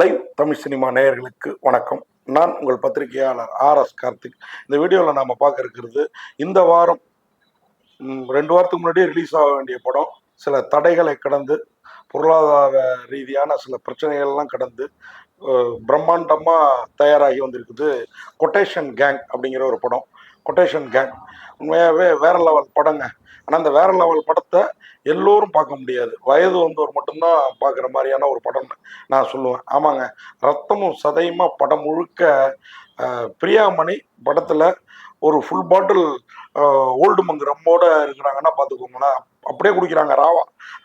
Live Tamil cinema நேயர்களுக்கு வணக்கம். நான் உங்கள் பத்திரிகையாளர் ஆர் எஸ் கார்த்திக். இந்த வீடியோவில் நாம் பார்க்க இருக்கிறது இந்த வாரம் ரெண்டு வாரத்துக்கு முன்னாடியே ரிலீஸ் ஆக வேண்டிய படம். சில தடைகளை கடந்து பொருளாதார ரீதியான சில பிரச்சனைகள்லாம் கடந்து பிரம்மாண்டமாக தயாராகி வந்திருக்குது கொட்டேஷன் கேங் அப்படிங்கிற ஒரு படம். கொட்டேஷன் கேங் உண்மையாகவே வேற லெவல் படங்க. ஆனால் அந்த வேற லெவல் படத்தை எல்லோரும் பார்க்க முடியாது. வயது வந்தவர் மட்டும்தான் பார்க்குற மாதிரியான ஒரு படம்னு நான் சொல்லுவேன். ஆமாங்க. ரத்தமும் சதையுமா படம் முழுக்க பிரியாமணி படத்தில் ஒரு ஃபுல் பாட்டில் ஓல்டு மங்கு ரம்மோட இருக்கிறாங்கன்னா பார்த்துக்கோங்களேன். அப்படியே குடிக்கிறாங்க ராவா.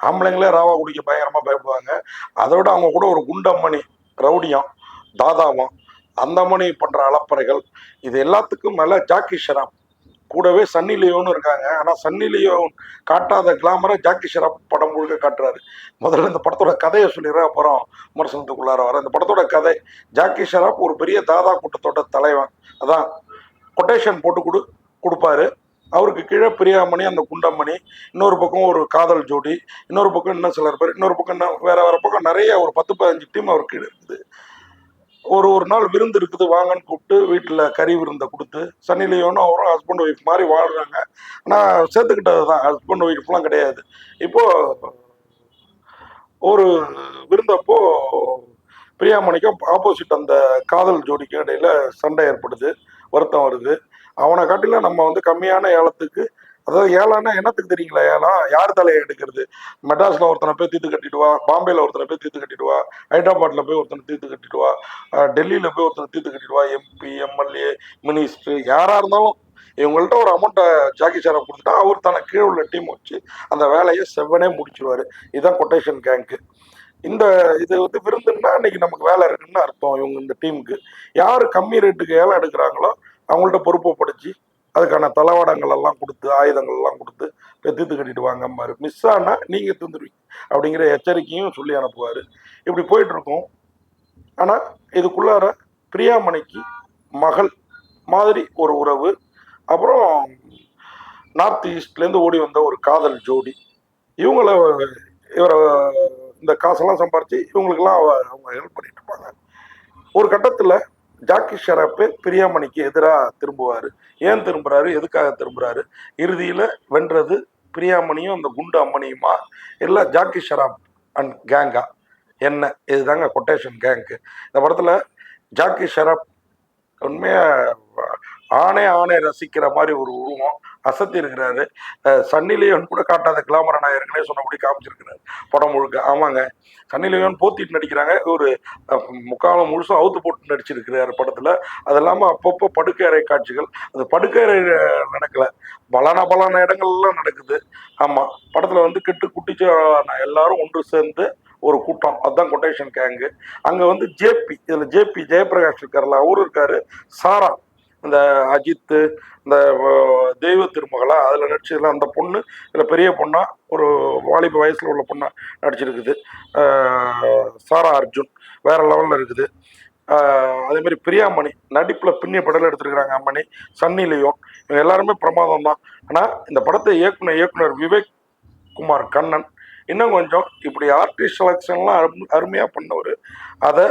ஆம்பளைங்களே ராவா குடிக்க பயங்கரமாக பயப்படுவாங்க. அதை விட அவங்க கூட ஒரு குண்டம்மணி ரவுடியம் தாதாவும் அந்த மணி பண்ணுற அலப்பறைகள் இது எல்லாத்துக்கும் மேலே ஜாக்கி ஷெராப். கூடவே சன்னி லியோன்னு இருக்காங்க. ஆனால் சன்னி லியோன் காட்டாத கிளாமரை ஜாக்கி ஷெராப் படம் முழுக்க காட்டுறாரு. முதல்ல இந்த படத்தோட கதையை சொல்லிடுறேன். அப்புறம் விமர்சனத்துக்குள்ளார வர இந்த படத்தோட கதை ஜாக்கி ஷெராப் ஒரு பெரிய தாதா கூட்டத்தோட தலைவன். அதான் கொட்டேஷன் போட்டு கொடு. கொடுப்பாரு. அவருக்கு கீழே பிரியாமணி அந்த குண்டமணி இன்னொரு பக்கம் ஒரு காதல் ஜோடி இன்னொரு பக்கம் இன்னும் சிலர் பேர் இன்னொரு பக்கம் இன்னும் வேற வேற பக்கம் நிறைய ஒரு பத்து பதினஞ்சு டீம் அவர் கீழே இருக்குது. ஒரு ஒரு நாள் விருந்து இருக்குது வாங்கன்னு கூப்பிட்டு வீட்டில் கறி விருந்தை கொடுத்து சன்னி லியோனும் அவரும் ஹஸ்பண்ட் ஒய்ஃப் மாதிரி வாழ்கிறாங்க ஆனால் சேர்த்துக்கிட்டது தான் ஹஸ்பண்ட் ஒய்ஃப்லாம் கிடையாது. இப்போது ஒரு விருந்தப்போ பிரியாமணிக்கும் ஆப்போசிட் அந்த காதல் ஜோடிக்கு இடையில சண்டை ஏற்படுது வருத்தம் வருது. அவனை காட்டிலும் நம்ம வந்து கம்மியான ஏலத்துக்கு அதாவது ஏலான்னா என்னத்துக்கு தெரியுங்களா? ஏழா யார் தலையை எடுக்கிறது? மெட்ராஸ்ல ஒருத்தனை போய் தீர்த்து கட்டிடுவா பாம்பேல ஒருத்தனை போய் தீர்த்து கட்டிடுவா ஹைதராபாத்ல போய் ஒருத்தனை தீர்த்து கட்டிடுவா டெல்லியில் டெல்லியில போய் ஒருத்தனை தீர்த்து கட்டிடுவா எம்பி எம்எல்ஏ மினிஸ்டர் யாரா இருந்தாலும் இவங்கள்ட்ட ஒரு அமௌண்ட்டை ஜாக்கி சாரை கொடுத்துட்டா அவர் தனக்கு கீழே உள்ள டீம் வச்சு அந்த வேலையை செவ்வனே முடிச்சிருவாரு. இதுதான் கொட்டேஷன் கேங்க்கு இந்த இது வந்து விருந்துன்னா இன்னைக்கு நமக்கு வேலை இருக்குன்னு அர்த்தம் இவங்க இந்த டீமுக்கு யார் கம்மி ரேட்டுக்கு ஏலம் எடுக்கிறாங்களோ அவங்கள்ட்ட பொறுப்பை படிச்சு அதுக்கான தளவாடங்கள் எல்லாம் கொடுத்து ஆயுதங்கள் எல்லாம் கொடுத்து தீர்த்து கட்டிட்டு வாங்க மிஸ் ஆனா நீங்க தந்துடுவீங்க அப்படிங்கிற எச்சரிக்கையும் சொல்லி அனுப்புவார். இப்படி போயிட்டு ஆனால் ஆனா இதுக்குள்ளார பிரியாமணிக்கு மகள் மாதிரி ஒரு உறவு. அப்புறம் நார்த் ஈஸ்ட்லேருந்து ஓடி வந்த ஒரு காதல் ஜோடி. இவங்கள இவரை இந்த காசெல்லாம் சம்பாரிச்சு இவங்களுக்கெல்லாம் அவங்க ஹெல்ப் பண்ணிட்டு இருப்பாங்க ஒரு கட்டத்தில் ஜாக்கி ஷெராப்பே பிரியாமணிக்கு எதிராக திரும்புவார். ஏன் திரும்புறாரு? எதுக்காக திரும்புறாரு? இறுதியில் வென்றது பிரியாமணியும் அந்த குண்டு அம்மணியுமா? இல்லை ஜாக்கி ஷெராப் அண்ட் கேங்கா? என்ன? இதுதாங்க கொட்டேஷன் கேங்க்கு இந்த படத்தில் ஜாக்கி ஷெராப் உண்மையாக ஆணே ஆணை ரசிக்கிற மாதிரி ஒரு உருவம். அசத்தி இருக்கிறாரு. சன்னிலேயன் கூட காட்டாத கிளாமரை நான் ஏற்கனவே சொன்னபடி காமிச்சிருக்கிறாரு. படம் முழுக்க. ஆமாங்க. சன்னிலேயன் போத்திட்டு நடிக்கிறாங்க. ஒரு முக்காலம் முழுசும் அவுத்து போட்டு நடிச்சிருக்கிறாரு படத்தில். அது இல்லாமல் அப்பப்போ படுக்கை அறை காட்சிகள். அது படுக்கை அறை நடக்கல. பலான பலான இடங்கள்லாம் நடக்குது. ஆமாம் படத்தில் வந்து கெட்டு குட்டிச்சு எல்லாரும் ஒன்று சேர்ந்து ஒரு கூட்டம். அதுதான் கொட்டேஷன் கேங்கு அங்கே வந்து ஜேபி இதில் ஜேபி ஜெயபிரகாஷ் இருக்கார்ல அவரும் இருக்காரு. சாரா. இந்த அஜித்து இந்த தெய்வ திருமகளா அதில் நடிச்சதுல அந்த பொண்ணு இதில் பெரிய பொண்ணா ஒரு வாலிப வயசில் உள்ள பொண்ணாக நடிச்சிருக்குது. சாரா அர்ஜுன் வேற லெவலில் இருக்குது. அஹ், அதே மாதிரி பிரியாமணி நடிப்பில் பின்னிய படல் எடுத்திருக்கிறாங்க அம்மணி சன்னி லியோன் இவங்க எல்லாருமே பிரமாதம் தான். ஆனால் இந்த படத்தை இயக்குனர் இயக்குனர் விவேக் குமார் கண்ணன் இன்னும் கொஞ்சம் இப்படி ஆர்டிஸ்ட் செலெக்ஷன்லாம் அரும் அருமையாக பண்ணவர். அதை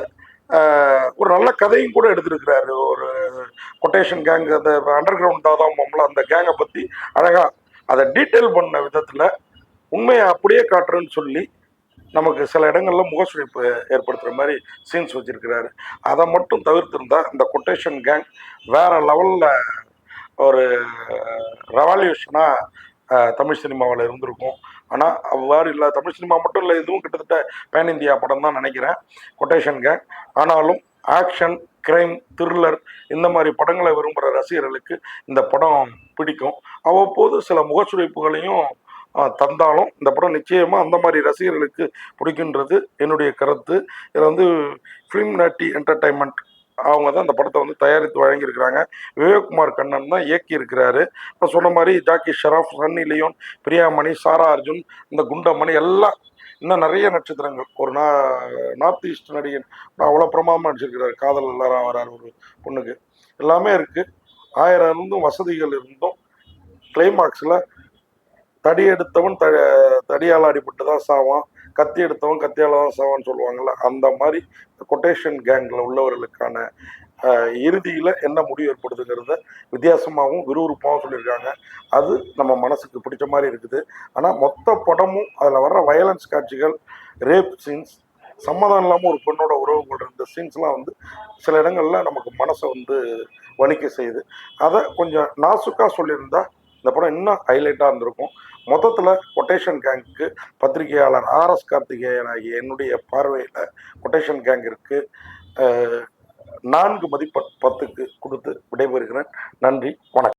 ஒரு நல்ல கதையும் கூட எடுத்திருக்கிறாரு. ஒரு கொட்டேஷன் கேங் அந்த அண்டர் கிரவுண்ட் போம்ல அந்த கேங்கை பற்றி அழகாக அதை டீட்டெயில் பண்ண விதத்தில் உண்மையை அப்படியே காட்டுறேன்னு சொல்லி நமக்கு சில இடங்களில் முகசுழிப்பு ஏற்படுத்துகிற மாதிரி சீன்ஸ் வச்சிருக்கிறாரு. அதை மட்டும் தவிர்த்திருந்தா இந்த கொட்டேஷன் கேங் வேற லெவலில் ஒரு ரெவல்யூஷனாக தமிழ் சினிமாவில் இருந்திருக்கும். ஆனால் அவ்வாறு இல்லை. தமிழ் சினிமா மட்டும் இல்லை இதுவும் கிட்டத்தட்ட பேன் இந்தியா படம் தான் நினைக்கிறேன். கொட்டேஷன் கேங் ஆனாலும் ஆக்ஷன் கிரைம் த்ரில்லர் இந்த மாதிரி படங்களை விரும்புகிற ரசிகர்களுக்கு இந்த படம் பிடிக்கும். அவ்வப்போது சில முகச்சுரைப்புகளையும் தந்தாலும் இந்த படம் நிச்சயமாக அந்த மாதிரி ரசிகர்களுக்கு பிடிக்குன்றது என்னுடைய கருத்து. இதில் வந்து ஃபிலிம் நாட்டி என்டர்டைன்மெண்ட் அவங்க தான் இந்த படத்தை வந்து தயாரித்து வழங்கியிருக்கிறாங்க. விவேக்குமார் கண்ணன் தான் இயக்கி இருக்கிறாரு இப்போ சொன்ன மாதிரி ஜாக்கி ஷெராஃப் சன்னி லியோன் பிரியாமணி சாரா அர்ஜுன் இந்த குண்டமணி எல்லாம் இன்னும் நிறைய நட்சத்திரங்கள். ஒரு நா நார்த் ஈஸ்ட் நடிகன் அவ்வளோ பிரமாதமாக நடிச்சிருக்கிறாரு. காதல் எல்லாரும் வராரு ஒரு பொண்ணுக்கு. எல்லாமே இருக்குது ஆயிரம் இருந்தும் வசதிகள் இருந்தும் கிளைமாக்ஸில் தடி எடுத்தவன் த தடியால் அடிபட்டு தான் சாவான். கத்தி எடுத்தவன் கத்தியாலதான் சவான்னு சொல்லுவாங்கள்ல சொல்லுவாங்கல்ல அந்த மாதிரி கொட்டேஷன் கேங்கில் உள்ளவர்களுக்கான இறுதியில் இறுதியில என்ன முடிவு ஏற்படுதுங்கிறத வித்தியாசமாகவும் விறுவிறுப்பாகவும் சொல்லியிருக்காங்க. அது நம்ம மனசுக்கு பிடிச்ச மாதிரி இருக்குது. ஆனால் மொத்த படமும் அதில் வர்ற வயலன்ஸ் காட்சிகள் ரேப் சீன்ஸ் சம்மதம் இல்லாமல் ஒரு பெண்ணோட உறவு கொள்கிற இந்த சீன்ஸ்லாம் வந்து சில இடங்கள்ல நமக்கு மனசை வந்து வலிக்க செய்யுது. அதை கொஞ்சம் நாசுக்காக சொல்லியிருந்தா இந்த படம் இன்னும் ஹைலைட்டாக இருந்திருக்கும். மொத்தத்தில் கொட்டேஷன் கேங்க்கு பத்திரிகையாளர் ஆர்எஸ் கார்த்திகேயன் ஆகிய என்னுடைய பார்வையில் கொட்டேஷன் கேங்கிற்கு நான்கு மதிப்பெண் பத்துக்கு கொடுத்து விடைபெறுகிறேன். நன்றி வணக்கம்.